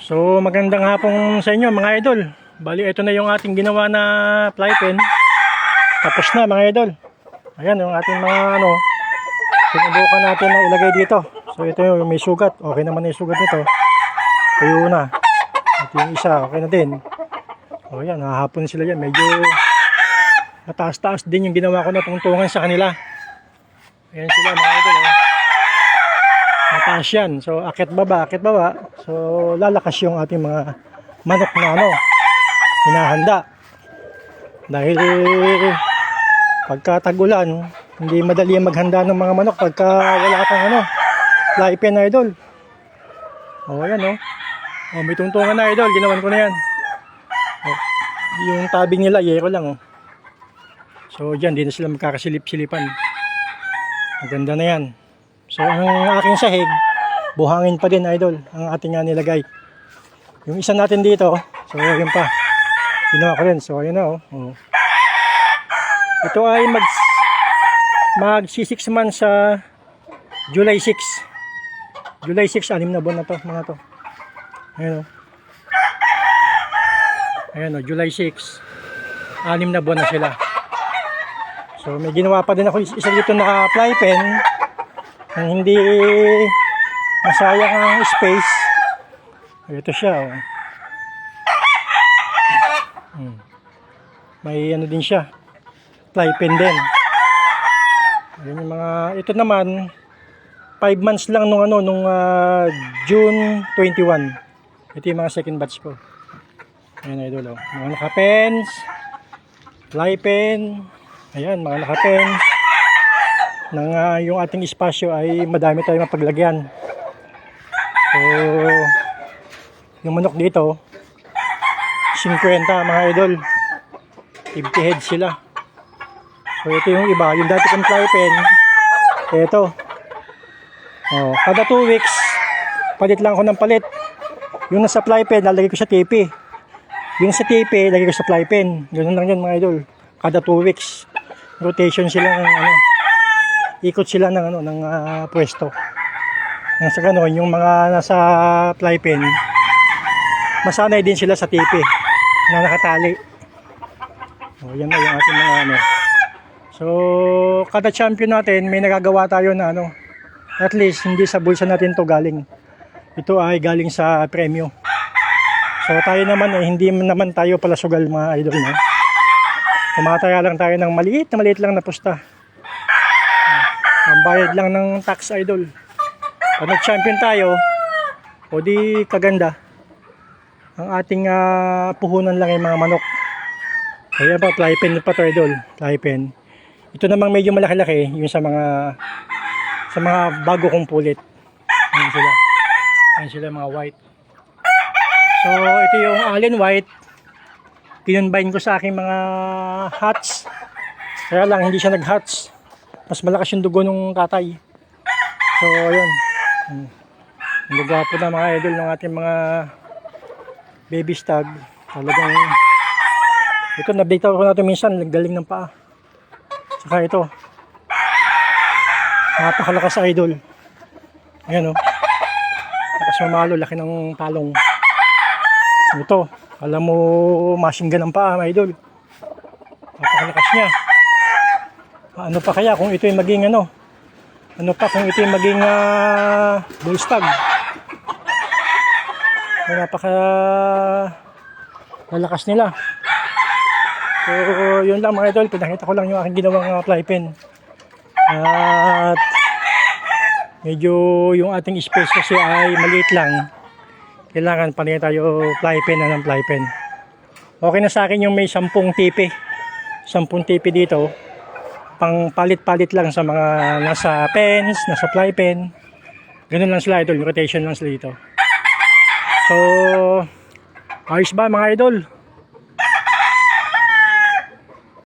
So magandang hapon sa inyo mga idol. Bali ito na yung ating ginawa na fly pen. Tapos na mga idol. Ayan yung ating mga ano. Sinubukan natin na ilagay dito. So ito yung may sugat. Okay naman yung sugat nito. Ito yung una. Ito yung isa. Okay na din. O yan, hahapon sila yan. Medyo mataas-taas din yung ginawa ko na tungtungan sa kanila. Ayan sila mga idol. Oh. Mataas yan. So, akit baba, akit baba. So, lalakas yung ating mga manok na ano, hinahanda. Dahil pagka tagulan, hindi madali maghanda ng mga manok pagka wala kang ano, fly pen idol. O, ayan o. Oh. may tungtungan na idol, ginawan ko na yan. Oh, yung tabing nila, yero lang oh. So, dyan, di na sila magkakasilip-silipan. Maganda na yan. So, ang aking sahig, buhangin pa din, idol, ang ating nga nilagay. Yung isa natin dito, so, yun pa. Ginawa ko rin. So, ayun na, oh. oh. Ito ay mag magsi 6 months sa July 6. July 6, anim na buwan na to, mga to. Ayun, oh. Ayan, oh, July 6. Anim na buwan na sila. So, may ginawa pa din ako is- isa dito na fly pen nang hindi masayang ang space. Ito siya. Oh. Hmm. May ano din siya. Fly pen din. Ayan yung mga, ito naman, 5 months lang nung ano, nung ah, June 21. Ito yung mga second batch ko. Ayan idol. Oh. Mga nakapens, fly pen, ayan mga nakapens nang ah, yung ating espasyo ay madami tayong mapaglagyan. So, yung manok dito, 50 mga idol. 50 heads sila. So, ito yung iba. Yung dati kong fly pen, ito. Oh, kada 2 weeks, palit lang ako ng palit. Yung nasa fly pen, lalagay ko sa TP. Yung sa TP, lagay ko sa fly pen. Ganun lang yan mga idol. Kada 2 weeks. Rotation sila ng ano, ikot sila ng ano ng ah, pwesto. Nang sa ganun, yung mga nasa fly pen, masanay din sila sa tipi na nakatali. O, yan na yung ating mga ano. So, kada champion natin, may nagagawa tayo na ano, at least hindi sa bulsa natin to galing. Ito ay galing sa premyo. So, tayo naman eh, hindi naman tayo pala sugal mga idol. No? Tumataya lang tayo ng maliit na maliit lang na pusta. Ang bayad lang ng tax idol. Pag nag-champion tayo, o di kaganda. Ang ating ah, puhunan lang yung mga manok. Kaya pa, fly pen pa to idol. Fly pen. Ito namang medyo malaki-laki, yung sa mga sa mga bago kong pulit. Ayan sila. Ayan sila mga white. So, ito yung allen white. Kinunbine ko sa aking mga hats. Kaya lang, hindi siya nag-hats mas malakas yung dugo ng tatay. So, ayun. Ang gwapo na mga idol ng ating mga baby stag. Talagang ito, na-update ako natin minsan, galing ng paa. Saka ito. Napakalakas idol. Ayan o. Oh. Lakas mamalo, laki ng talong. Ito, alam mo, machine gun ang paa, idol. Napakalakas niya. Ano pa kaya kung ito yung maging ano? Ano pa kung ito yung maging uh, bull stag? So, napaka lalakas nila. So, yun lang mga idol. Pinakita ko lang yung aking ginawang uh, fly pen. At medyo yung ating space kasi ay maliit lang. Kailangan pa rin tayo fly pen na ng fly pen. Okay na sa akin yung may 10 tipi. 10 tipi dito pang palit-palit lang sa mga nasa pens, nasa fly pen. Ganun lang sila idol, rotation lang sila dito. So, ayos ba mga idol?